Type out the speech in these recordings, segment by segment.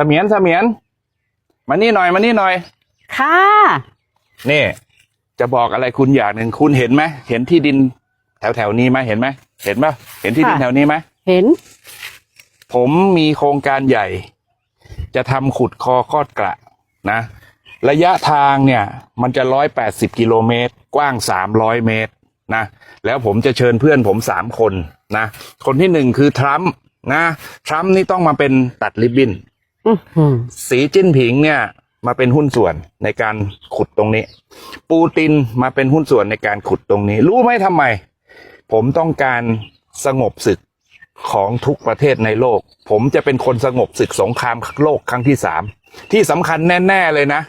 เสมียนเสมียนมานี่หน่อยมานี่หน่อย ค่ะ นี่ จะบอกอะไรคุณอย่างหนึ่งคุณเห็นไหมเห็นที่ดินแถวแถวๆนี้ไหมเห็นไหมเห็นปะเห็นที่ดินค่ะแถวนี้ไหมเห็น ผมมีโครงการใหญ่ จะทำขุดคอคอดกระนะ ระยะทางเนี่ย มันจะร้อยแปดสิบกิโลเมตร กว้างสามร้อยเมตรนะ แล้วผมจะเชิญเพื่อนผมสามคนนะ คนที่หนึ่งคือทรัมป์นะ ทรัมป์นี่ต้องมาเป็นตัดริบบิ้นอื้อหือ สีจิ้นผิงเนี่ย มาเป็นหุ้นส่วนในการขุดตรงนี้ ปูตินมาเป็นหุ้นส่วนในการขุดตรงนี้ รู้ไหมทำไม ผมต้องการสงบศึกของทุกประเทศในโลก ผมจะเป็นคนสงบศึกสงครามโลกครั้งที่สามที่สำคัญแน่ ๆเลยนะ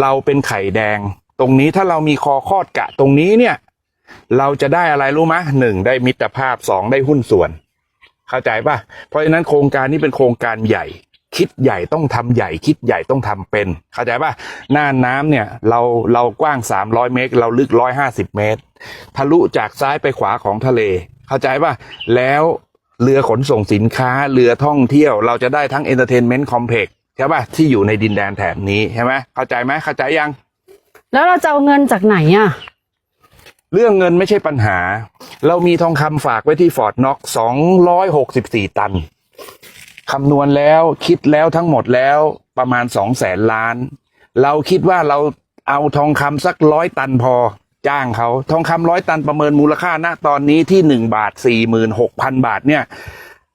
เราเป็นไข่แดง ตรงนี้ถ้าเรามีคอคอดกะตรงนี้เนี่ย เราจะได้อะไรรู้ไหมหนึ่งได้มิตรภาพสองได้หุ้นส่วน เข้าใจป่ะเพราะฉะนั้นโครงการนี้เป็นโครงการใหญ่ คิดใหญ่ต้องทำใหญ่คิดใหญ่ต้องทำเป็น เข้าใจป่ะหน้าน้ำเนี่ยเราเรากว้าง 300 เมตร เราลึก 150 เมตร ทะลุจากซ้ายไปขวาของทะเล เข้าใจป่ะแล้วเรือขนส่งสินค้าเรือท่องเที่ยว เราจะได้ทั้งเอนเตอร์เทนเมนต์คอมเพล็กซ์ใช่ป่ะที่อยู่ในดินแดนแถบนี้ใช่ไหมเข้าใจไหมเข้าใจยัง แล้วเราจะเอาเงินจากไหนอะเรื่องเงินไม่ใช่ปัญหา เรามีทองคำฝากไว้ที่ฟอร์ดน็อก264ตัน คำนวณแล้วคิดแล้วทั้งหมดแล้วประมาณ2แสนล้าน เราคิดว่าเราเอาทองคำสักร้อยตันพอ จ้างเขาทองคำร้อยตันประเมินมูลค่าณตอนนี้ที่1บาท46,000บาทเนี่ย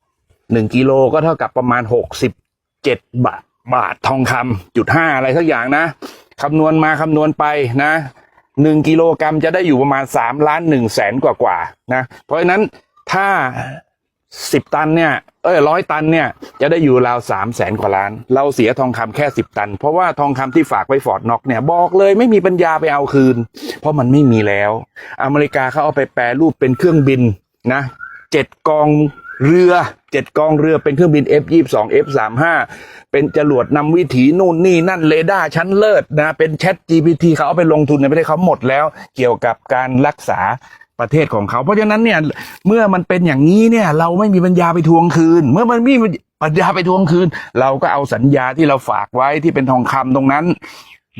1กิโลก็เท่ากับประมาณ67บเจ็ดบาทบาททองคำจุดห้าอะไรสักอย่างนะคำนวณมาคำนวณไปนะหนึ่งกิโลกรัมจะได้อยู่ประมาณสามล้านหนึ่งแสนกว่ากว่านะ เพราะฉะนั้นถ้า สิบตันเนี่ยเอ้ยร้อยตันเนี่ยจะได้อยู่ราวสามแสนกว่าล้าน เราเสียทองคำแค่สิบตัน เพราะว่าทองคำที่ฝากไว้ฟอร์ดน็อกเนี่ยบอกเลยไม่มีปัญญาไปเอาคืน เพราะมันไม่มีแล้ว อเมริกาเขาเอาไปแปรรูปเป็นเครื่องบินนะเจ็ดกองเรือเจ็ดกองเรือเป็นเครื่องบิน F22 F35 เป็นจรวดนำวิถีนู่นนี่นั่นเรดาร์ชั้นเลิศนะเป็นแชท GPT เขาเอาไปลงทุนในประเทศเขาหมดแล้ว เกี่ยวกับการรักษา ประเทศของเขา เพราะฉะนั้นเนี่ยเมื่อมันเป็นอย่างนี้เนี่ย เราไม่มีปัญญาไปทวงคืน เมื่อมันไม่มีปัญญาไปทวงคืน เราก็เอาสัญญาที่เราฝากไว้ที่เป็นทองคำตรงนั้น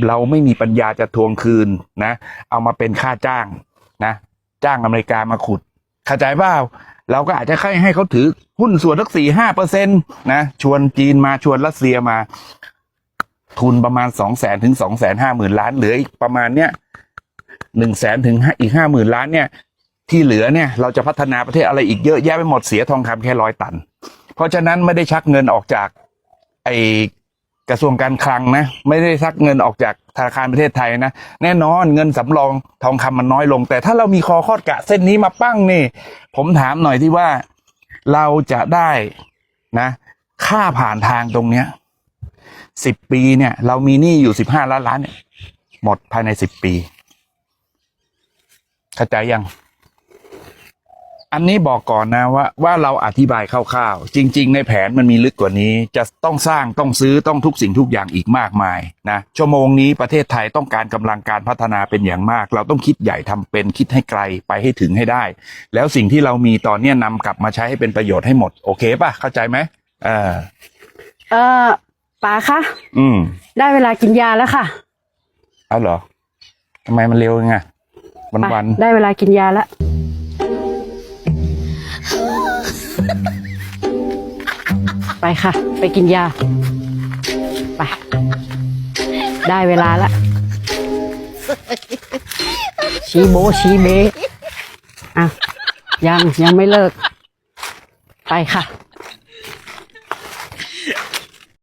เราไม่มีปัญญาจะทวงคืนนะ เอามาเป็นค่าจ้างนะ จ้างอเมริกามาขุดเข้าใจเปล่าเราก็อาจจะให้ให้เขาถือหุ้นส่วนสักสี่ห้าเปอร์เซ็นตนะชวนจีนมาชวนรัสเซียมา ทุนประมาณสองแสนถึงสองแสนห้าหมื่นล้านเหลืออีกประมาณเนี้ย หนึ่งแสนถึงอีกห้าหมื่นล้านเนี่ย ที่เหลือเนี่ยเราจะพัฒนาประเทศอะไรอีกเยอะแยะไปหมดเสียทองคำแค่ร้อยตัน เพราะฉะนั้นไม่ได้ชักเงินออกจาก ไอกระทรวงการคลังนะ ไม่ได้ชักเงินออกจากธนาคารประเทศไทยนะ แน่นอนเงินสำรองทองคำมันน้อยลง แต่ถ้าเรามีคอคอดกะเส้นนี้มาปั้งนี่ ผมถามหน่อยที่ว่าเราจะได้นะ ค่าผ่านทางตรงเนี้ยสิบปีเนี่ย เรามีหนี้อยู่สิบห้าล้านล้านเนี่ยหมดภายในสิบปี เข้าใจยัง อันนี้บอกก่อนนะว่าว่าเราอธิบายคร่าวๆ จริง ๆ ในแผนมันมีลึกกว่านี้ จะต้องสร้างต้องซื้อต้องทุกสิ่งทุกอย่างอีกมากมายนะชั่วโมงนี้ประเทศไทยต้องการกำลังการพัฒนาเป็นอย่างมาก เราต้องคิดใหญ่ทำเป็นคิดให้ไกลไปให้ถึงให้ได้ แล้วสิ่งที่เรามีตอนเนี้ยนำกลับมาใช้ให้เป็นประโยชน์ให้หมด โอเคป่ะเข้าใจไหมเออเออป๋าคะอืม ได้เวลากินยาแล้วค่ะ เอาเหรอทำไมมันเร็วยังไง วันไปวันได้เวลากินยาแล้วไปค่ะ ไปกินยา ไป ได้เวลาแล้วชีโบะชีเบะอะยังยังไม่เลิก ไปค่ะ